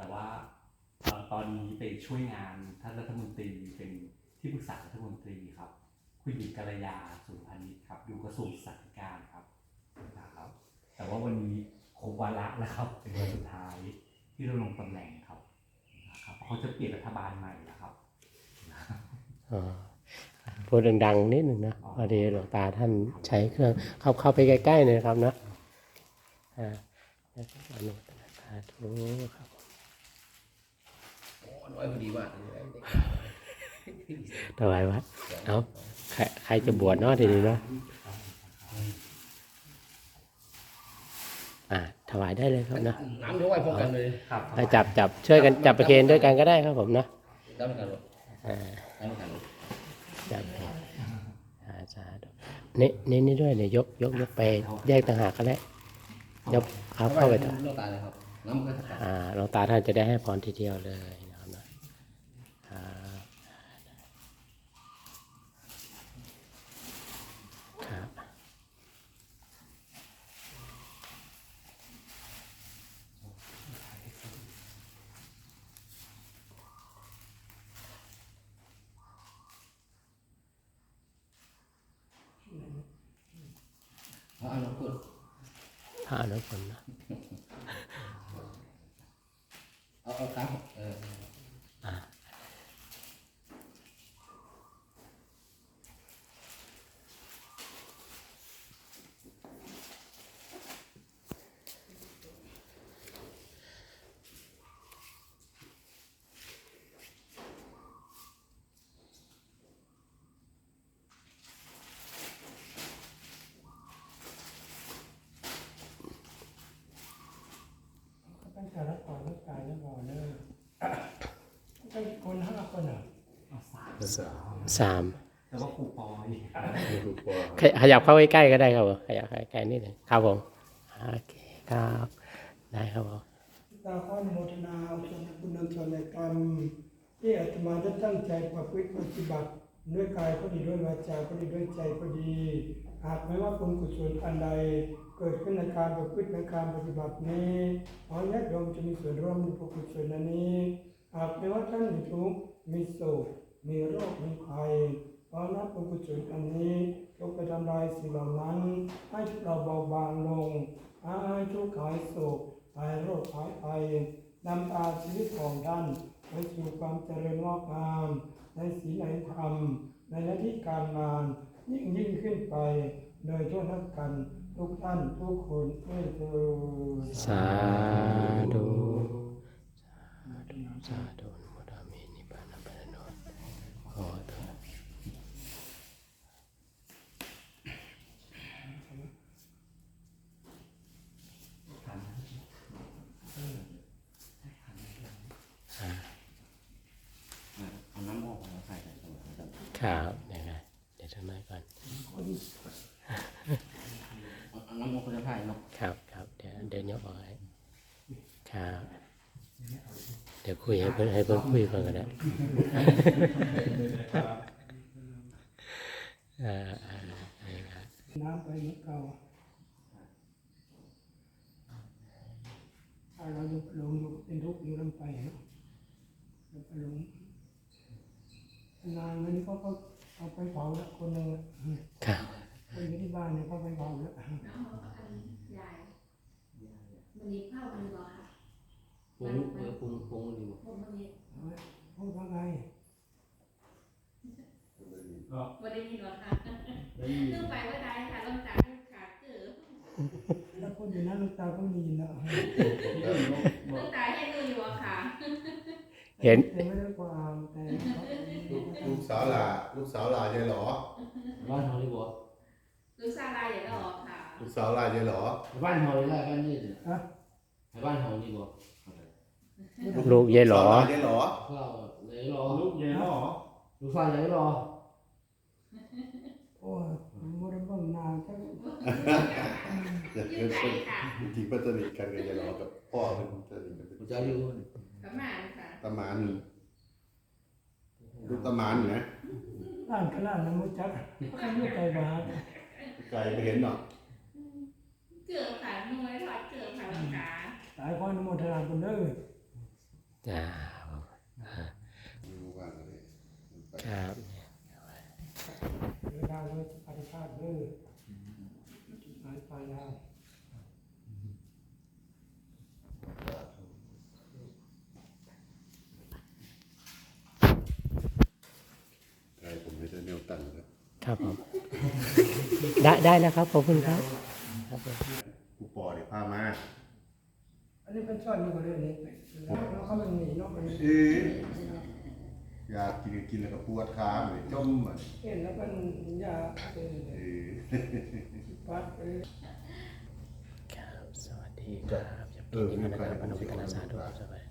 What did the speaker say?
แต่ว่าเอ่อตอนนี้ไปช่วยงานท่านรัฐมนตรีเป็นที่ปรึกษารัฐมนตรีครับคุณหญิงกัลยาสุนพานิชครับอยู่กระทรวงศึกษาธิการครับนะครับ แต่ว่าวันนี้ครบวาระแล้วครับเป็นวันสุดท้ายที่เราลงตำแหน่งครับนะครับเพราะเขาจะเปลี่ยนรัฐบาลใหม่แล้วครับอ๋อพูดดังๆนิดหนึ่งนะพอดีหลวงตาท่านใช้เครื่องเข้าเข้าไปใกล้ๆหน่อยครับนะอ่าอนุโมทนาสาธุครับ โอ้น้อยพอดีว่าถวายวัดเอาใครใครจะบวชเนาะทีนี้เนาะอ่าถวายได้เลยครับนะน้ำด้วยพร้อมกันเลยครับถ้าจับจับช่วยกันจับประเคนด้วยกันก็ได้ครับผมเนาะน้ำกันเลยอ่าน้ำกันเลยจับประเคนอาสาธุนี่นี่นี่ด้วยเนี่ยยกยกยกไปแยกต่างหากก็ได้ยกเอาเข้าไปต่อเลือกตายเลยครับน้ำก็จะอ่าหลวงตาท่านจะได้ให้พรทีเดียวเลยนะครับนะครับครับ เอาอันนั้นพูด พระอนุพลนะ เอาเอาครับเออ ตั้งแต่ละก่อนละกายละก่อนเนอะตั้งคนห้าคนอะเอาสามสามแล้วก็ครูปอยขยขยับเข้าใกล้ๆก็ได้ครับผมขยับเข้าใกล้ๆนิดหนึ่งครับผมโอเคครับได้ครับผมตาข้อนโมทนาเอาส่วนบุญนำส่วนในกรรมที่อาตมาได้ตั้งใจประพฤติปฏิบัติ ด้วยกายก็ดีด้วยวาจาก็ดีด้วยใจก็ดี หากไม่ว่าบุญกุศลอันใดเกิดขึ้นในการประพฤติในการปฏิบัตินี้ขอญาติโยมจะมีส่วนร่วมในบุญกุศลอันนี้หากไม่ว่าท่านมีทุกข์มีโศกมีโรคมีภัยขอนับบุญกุศลอันนี้จงไปทำลายสิ่งเหล่านั้น ให้เราเบาบางลงให้ทุกข์หายโศกหายโรคหายภัยนำพาชีวิตของท่าน ไปสู่ความเจริญงอกงามในศีลในธรรม ในหน้าที่การงานยิ่งยิ่งขึ้นไป โดยทั่วทั้งกันทุกท่านทุกคนด้วยเถิดสาธุสาธุสาธุอนุโมทามินิพพานัปะโนขอเถิด เอาน้ำออกมาใส่ใส่ตรงนั้น ครับเดี๋ยวนะเดี๋ยวทำไมก่อนเอาน้ำออกคนละไผ่เนาะครับครับเดี๋ยวเดี๋ยวยกออกให้ครับ เดี๋ยวคุยให้เพื่อนให้เพื่อนคุยก่อนก็ได้อ่าอ่าอ่าครับน้ำไปเหมือนเก่าถ้าเราหยุดลงอยู่เป็นทุกข์อยู่ลำไปเนาะเราไปลง นานนั้นเขาก็เอาไปเผาแล้วคนหนึ่งครับ คนอยู่ที่บ้านเนี่ยเขาไปเผาแล้วน้องเขาอันยายมันนี้เข้ามันบ่ค่ะปรุงเออปรุงปรุงดีกว่าผมมันนี้พูดว่าไงวันได้ยินหรอคะแล้วมีนึกไปว่าได้ค่ะลำจากขาเกิดแล้วคนอยู่นั้นลูกตาก็มีแล้วลูกตาให้ดูอยู่อะค่ะ เห็น แต่ไม่ได้ความแต่ลูก สาวหลาลูกสาวหลายายหรอบ้านเขาดีกว่าลูกซาลายอย่าดอกค่ะลูกสาวหลายายหรอบ้านเขาเลยได้บ้านนี่ฮะ บ้านเขาดีกว่าลูกเย่หลอ สาวหลายายหรอข้าวเลยรอลูกเย็นหรอลูกฟ้าเลยรอโอ้ยมดเบิ่งนานจังยืดใจค่ะจริงๆเพื่อนสนิทกันกับยายหรอกับพ่อเป็นสนิทกันกูจะอยู่ ประมาณค่ะ ตะหมาน ลูกตะหมานนะร้านขนาดนั้นมุจักเขาอยู่ไกลบ้านไกลไปเห็นเนาะเกิดค่ะนุ่ยถอดเกิดค่ะลำกาหลายคนโมทนาบุญเด้อจ้าไม่รู้ว่าอะไรไปครับเวลาเราจะปฏิภาณเด้อหายไปแล้ว ใครผมไม่ได้แนวตั้งครับ ครับผม ได้ได้แล้วครับ ขอบคุณครับครับผมผู้ปอเนี่ยพามาอันนี้เป็นช่อนนี่ก็เรื่องนี้แล้วเขามันหนีเนาะมันเอ๊ะอยากกินก็กินแล้วก็ปวดขาเลยจมอะเห็นแล้วมันยาเออเอ๊ะปัดเออครับสวัสดีครับจะเป็นยังไงนะครับอนุโมทนาสาธุครับสวัสดี